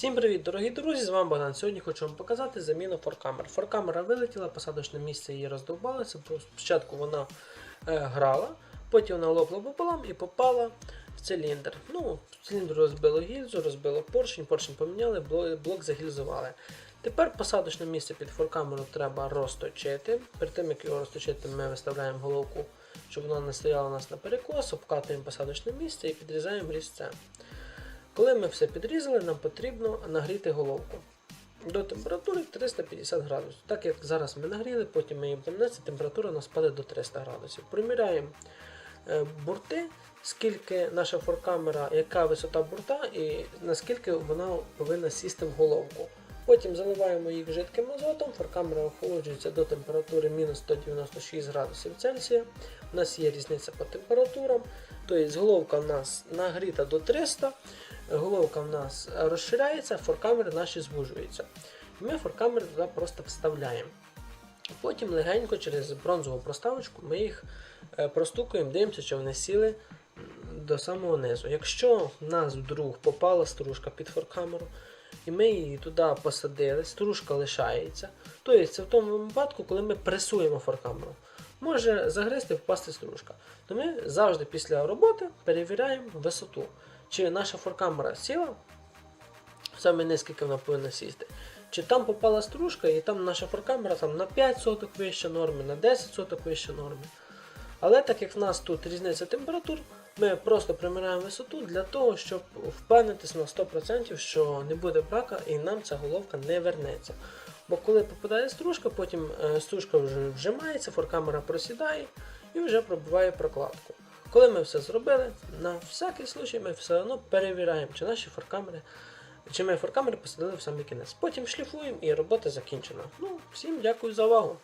Всім привіт, дорогі друзі! З вами Богдан. Сьогодні хочу вам показати заміну форкамер. Форкамера вилетіла, посадочне місце її роздовбалося. Спочатку вона е, грала, потім вона лопла пополам і попала в циліндр. Ну, циліндр розбило гільзу, розбило поршень, поршень поміняли, блок, загільзували. Тепер посадочне місце під форкамеру треба розточити. Перед тим як його розточити, ми виставляємо головку, щоб вона не стояла у нас на перекос, обкатуємо посадочне місце і підрізаємо різцем. Коли ми все підрізали, нам потрібно нагріти головку до температури 350 градусів. Так як зараз ми нагріли, потім ми її помнеться, температура у нас паде до 300 градусів. Приміряємо е, бурти, скільки наша форкамера, яка висота бурта і наскільки вона повинна сісти в головку. Потім заливаємо їх жидким азотом, форкамера охолоджується до температури мінус 196 градусів Цельсія. У нас є різниця по температурам. Тобто головка у нас нагріта до 300, головка в нас розширяється, форкамери наші звужуються. І ми форкамери туди просто вставляємо. Потім легенько через бронзову проставочку ми їх е, простукуємо, дивимося, чи вони сіли до самого низу. Якщо в нас вдруг попала стружка під форкамеру, і ми її туди посадили, стружка лишається, то це в тому випадку, коли ми пресуємо форкамеру. Може загризти впасти стружка. То ми завжди після роботи перевіряємо висоту. Чи наша форкамера сіла саме низько вона повинна сісти. Чи там попала стружка, і там наша форкамера там, на 5 соток вище норми, на 10 соток вище норми. Але так як в нас тут різниця температур, ми просто примираємо висоту для того, щоб впевнитися на 100%, що не буде брака і нам ця головка не вернеться. Бо коли попадає стружка, потім е, стружка вже вжимається, форкамера просідає і вже пробиває прокладку. Коли ми все зробили, на всякий случай ми все одно перевіряємо, чи наші форкамери, чи ми форкамери посадили в самий кінець. Потім шліфуємо і робота закінчена. Ну, всім дякую за увагу.